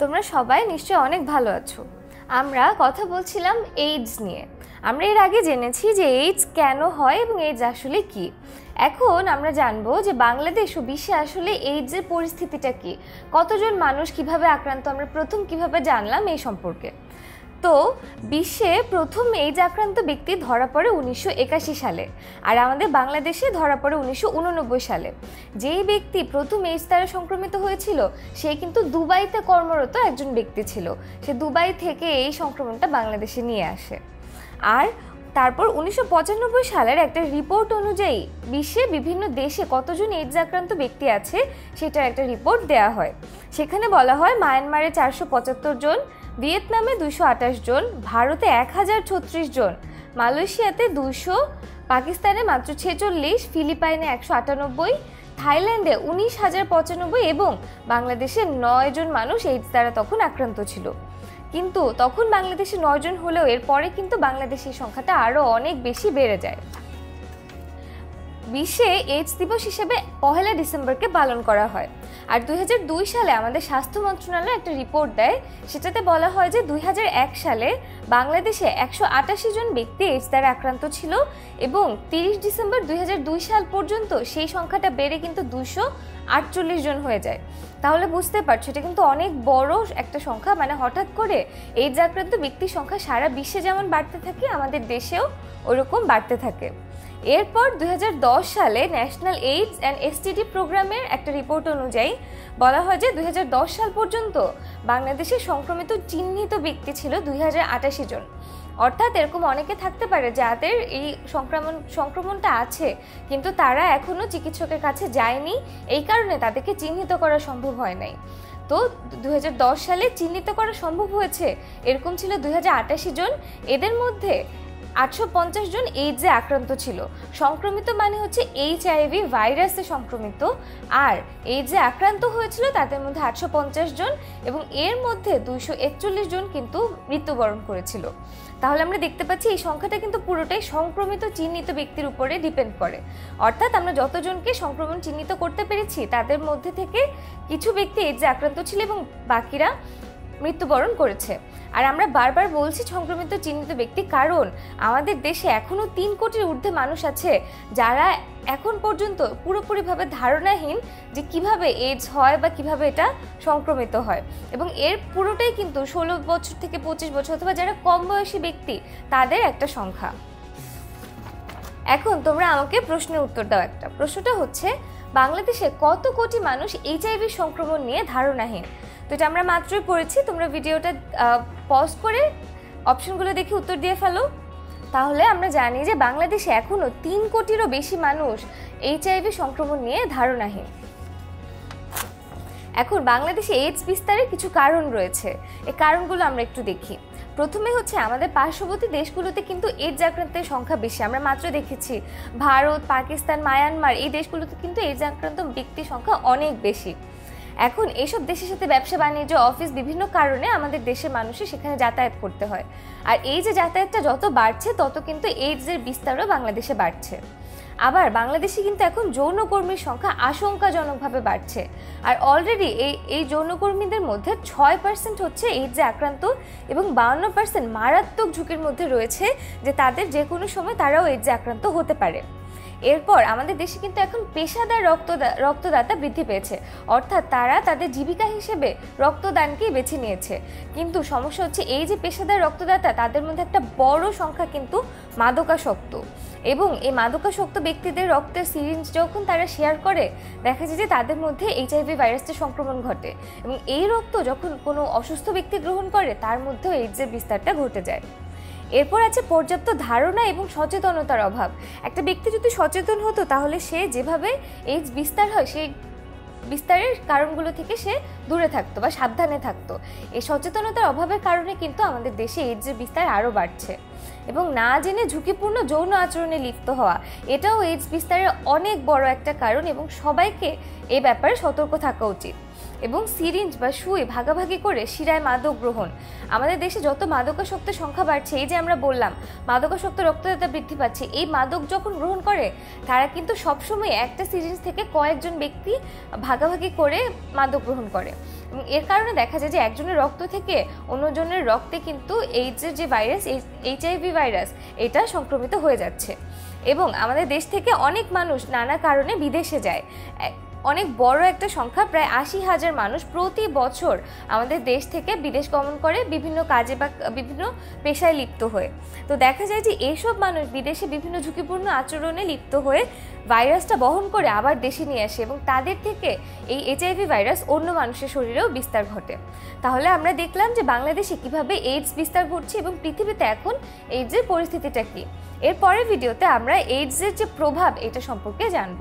তোমরা সবাই নিশ্চয়ই অনেক ভালো আছো। আমরা কথা বলছিলাম এইডস নিয়ে। আমরা এর আগে জেনেছি যে এইডস কেন হয় এবং এইডস আসলে কি। এখন আমরা জানব যে বাংলাদেশ ও বিশ্বে আসলে এইডসের পরিস্থিতিটা কি। কতজন মানুষ কীভাবে আক্রান্ত, আমরা প্রথম কীভাবে জানলাম এই সম্পর্কে। তো বিশ্বে প্রথম এইডস আক্রান্ত ব্যক্তি ধরা পড়ে উনিশশো একাশি সালে আর আমাদের বাংলাদেশে ধরা পড়ে উনিশশো উননব্বই সালে। যেই ব্যক্তি প্রথম এইডস দ্বারা সংক্রমিত হয়েছিল, সে কিন্তু দুবাইতে কর্মরত একজন ব্যক্তি ছিল। সে দুবাই থেকে এই সংক্রমণটা বাংলাদেশে নিয়ে আসে। আর তারপর উনিশশো পঁচানব্বই সালের একটা রিপোর্ট অনুযায়ী বিশ্বে বিভিন্ন দেশে কতজন এইডস আক্রান্ত ব্যক্তি আছে, সেটার একটা রিপোর্ট দেওয়া হয়। সেখানে বলা হয় মায়ানমারে চারশো পঁচাত্তর জন ভিয়েতনামে দুশো আঠাশ জন, ভারতে এক হাজার ছত্রিশ জন, মালয়েশিয়াতে দুশো পাকিস্তানে মাত্র ছেচল্লিশ, ফিলিপাইনে একশো আটানব্বই, থাইল্যান্ডে উনিশ হাজার পঁচানব্বই এবং বাংলাদেশে নয় জন মানুষ এইডস দ্বারা তখন আক্রান্ত ছিল। কিন্তু তখন বাংলাদেশে নয়জন হলেও এরপরে কিন্তু বাংলাদেশের সংখ্যাটা আরও অনেক বেশি বেড়ে যায়। বিশ্বে এইডস দিবস হিসেবে পহেলা ডিসেম্বরকে পালন করা হয়। আর দুই হাজার দুই সালে আমাদের স্বাস্থ্য মন্ত্রণালয় একটা রিপোর্ট দেয়, সেটাতে বলা হয় যে দুই হাজার এক সালে বাংলাদেশে একশো আটাশি জন ব্যক্তি এইডস দ্বারা আক্রান্ত ছিল এবং তিরিশ ডিসেম্বর দুই হাজার দুই সাল পর্যন্ত সেই সংখ্যাটা বেড়ে কিন্তু দুশো আটচল্লিশ জন হয়ে যায়। তাহলে বুঝতে পারছ, এটা কিন্তু অনেক বড় একটা সংখ্যা মানে হঠাৎ করে এইডস আক্রান্ত ব্যক্তির সংখ্যা সারা বিশ্বে যেমন বাড়তে থাকে, আমাদের দেশেও ওরকম বাড়তে থাকে। এরপর দুই হাজার দশ সালে ন্যাশনাল এইডস অ্যান্ড এসটিডি প্রোগ্রামের একটা রিপোর্ট অনুযায়ী বলা হয় যে দুই হাজার দশ সাল পর্যন্ত বাংলাদেশে সংক্রমিত চিহ্নিত ব্যক্তি ছিল দুই হাজার আটাশি জন। অর্থাৎ এরকম অনেকে থাকতে পারে যাদের এই সংক্রমণ, সংক্রমণটা আছে, কিন্তু তারা এখনও চিকিৎসকের কাছে যায়নি। এই কারণে তাদেরকে চিহ্নিত করা সম্ভব হয় নাই। তো দু হাজার দশ সালে চিহ্নিত করা সম্ভব হয়েছে? এরকম ছিল দুই হাজার আটাশি জন। এদের মধ্যে আটশো পঞ্চাশ জন এইডসে আক্রান্ত ছিল। সংক্রমিত মানে হচ্ছে এইচ আইভি ভাইরাসে সংক্রমিত। আর এইডসে আক্রান্ত হয়েছিল তাদের মধ্যে আটশো পঞ্চাশ জন এবং এর মধ্যে দুইশো একচল্লিশ জন কিন্তু মৃত্যুবরণ করেছিল। তাহলে আমরা দেখতে পাচ্ছি এই সংখ্যাটা কিন্তু পুরোটাই সংক্রমিত, চিহ্নিত ব্যক্তির উপরে ডিপেন্ড করে। অর্থাৎ আমরা যতজনকে সংক্রমণ চিহ্নিত করতে পেরেছি, তাদের মধ্যে থেকে কিছু ব্যক্তি এইডসে আক্রান্ত ছিল এবং বাকিরা মৃত্যুবরণ করেছে। আর আমরা বারবার বলছি সংক্রমিত চিহ্নিত ব্যক্তি, কারণ আমাদের দেশে এখনও তিন কোটির ঊর্ধ্বে মানুষ আছে যারা এখন পর্যন্ত পুরোপুরিভাবে ধারণাহীন যে কীভাবে এইডস হয় বা কীভাবে এটা সংক্রমিত হয়। এবং এর পুরোটাই কিন্তু ষোলো বছর থেকে পঁচিশ বছর অথবা যারা কম বয়সী ব্যক্তি, তাদের একটা সংখ্যা। এখন তোমরা আমাকে প্রশ্নের উত্তর দাও একটা। প্রশ্নটা হচ্ছে, বাংলাদেশে কত কোটি মানুষ এইচআইভি সংক্রমণ নিয়ে ধারণাহীন? তো এটা আমরা মাত্রই পড়েছি তোমরা ভিডিওটা পজ করে অপশনগুলো দেখে উত্তর দিয়ে ফেলো। তাহলে আমরা জানি যে বাংলাদেশে এখনও তিন কোটিরও বেশি মানুষ এইচআইভি সংক্রমণ নিয়ে ধারণাহীন। এখন বাংলাদেশে এইডস বিস্তারের কিছু কারণ রয়েছে। এই কারণগুলো আমরা একটু দেখি। প্রথমে হচ্ছে আমাদের পার্শ্ববর্তী দেশগুলোতে কিন্তু এইডস আক্রান্তের সংখ্যা বেশি। আমরা মাত্র দেখেছি ভারত, পাকিস্তান, মায়ানমার, এই দেশগুলোতে কিন্তু এইডস আক্রান্ত ব্যক্তির সংখ্যা অনেক বেশি। এখন এইসব দেশের সাথে ব্যবসা বাণিজ্য, অফিস বিভিন্ন কারণে আমাদের দেশের মানুষের সেখানে যাতায়াত করতে হয়। আর এই যে যাতায়াতটা যত বাড়ছে, তত কিন্তু এইডসের বিস্তারও বাংলাদেশে বাড়ছে। আবার বাংলাদেশে কিন্তু এখন যৌনকর্মীর সংখ্যা আশঙ্কাজনকভাবে বাড়ছে। আর অলরেডি এই এই যৌনকর্মীদের মধ্যে ছয় পার্সেন্ট হচ্ছে এইডসে আক্রান্ত এবং বাউন্ন পার্সেন্ট মারাত্মক ঝুঁকির মধ্যে রয়েছে যে তাদের যে কোনো সময় তারাও এইডসে আক্রান্ত হতে পারে। এরপর আমাদের দেশে কিন্তু এখন পেশাদার রক্তদা রক্তদাতা বৃদ্ধি পেয়েছে। অর্থাৎ তারা তাদের জীবিকা হিসেবে রক্তদানকেই বেছে নিয়েছে। কিন্তু সমস্যা হচ্ছে এই যে পেশাদার রক্তদাতা, তাদের মধ্যে একটা বড় সংখ্যা কিন্তু মাদকাসক্ত। এবং এই মাদকাসক্ত ব্যক্তিদের রক্তের সিরিঞ্জ যখন তারা শেয়ার করে, দেখা যায় যে তাদের মধ্যে এইচআইভি ভাইরাসের সংক্রমণ ঘটে। এবং এই রক্ত যখন কোনো অসুস্থ ব্যক্তি গ্রহণ করে, তার মধ্যেও এইডসের বিস্তারটা ঘটে যায়। এরপর আছে পর্যাপ্ত ধারণা এবং সচেতনতার অভাব। একটা ব্যক্তি যদি সচেতন হতো, তাহলে সে যেভাবে এইডস বিস্তার হয়, সেই বিস্তারের কারণগুলো থেকে সে দূরে থাকতো বা সাবধানে থাকতো। এই সচেতনতার অভাবের কারণে কিন্তু আমাদের দেশে এইডসের বিস্তার আরও বাড়ছে। এবং না জেনে ঝুঁকিপূর্ণ যৌন আচরণে লিপ্ত হওয়া, এটাও এইডস বিস্তারের অনেক বড় একটা কারণ এবং সবাইকে এ ব্যাপারে সতর্ক থাকা উচিত। এবং সিরিঞ্জ বা সুই ভাগাভাগি করে শিরায় মাদক গ্রহণ। আমাদের দেশে যত মাদকাসক্তের সংখ্যা বাড়ছে, এই যে আমরা বললাম, মাদকাসক্ত রক্তদাতা বৃদ্ধি পাচ্ছে, এই মাদক যখন গ্রহণ করে, তারা কিন্তু সবসময় একটা সিরিঞ্জ থেকে কয়েকজন ব্যক্তি ভাগাভাগি করে মাদক গ্রহণ করে। এর কারণে দেখা যায় যে একজনের রক্ত থেকে অন্যজনের রক্তে কিন্তু এইডসের যে ভাইরাস এইচআইভি ভাইরাস, এটা সংক্রমিত হয়ে যাচ্ছে। এবং আমাদের দেশ থেকে অনেক মানুষ নানা কারণে বিদেশে যায়। অনেক বড় একটা সংখ্যা, প্রায় আশি হাজার মানুষ প্রতি বছর আমাদের দেশ থেকে বিদেশ গমন করে বিভিন্ন কাজে বা বিভিন্ন পেশায় লিপ্ত হয়ে। তো দেখা যায় যে এইসব মানুষ বিদেশে বিভিন্ন ঝুঁকিপূর্ণ আচরণে লিপ্ত হয়ে ভাইরাসটা বহন করে আবার দেশে নিয়ে আসে এবং তাদের থেকে এই এইচআইভি ভাইরাস অন্য মানুষের শরীরেও বিস্তার ঘটে। তাহলে আমরা দেখলাম যে বাংলাদেশে কীভাবে এইডস বিস্তার ঘটছে এবং পৃথিবীতে এখন এইডসের পরিস্থিতিটা কী। এর পরের ভিডিওতে আমরা এইডসের যে প্রভাব, এটা সম্পর্কে জানব।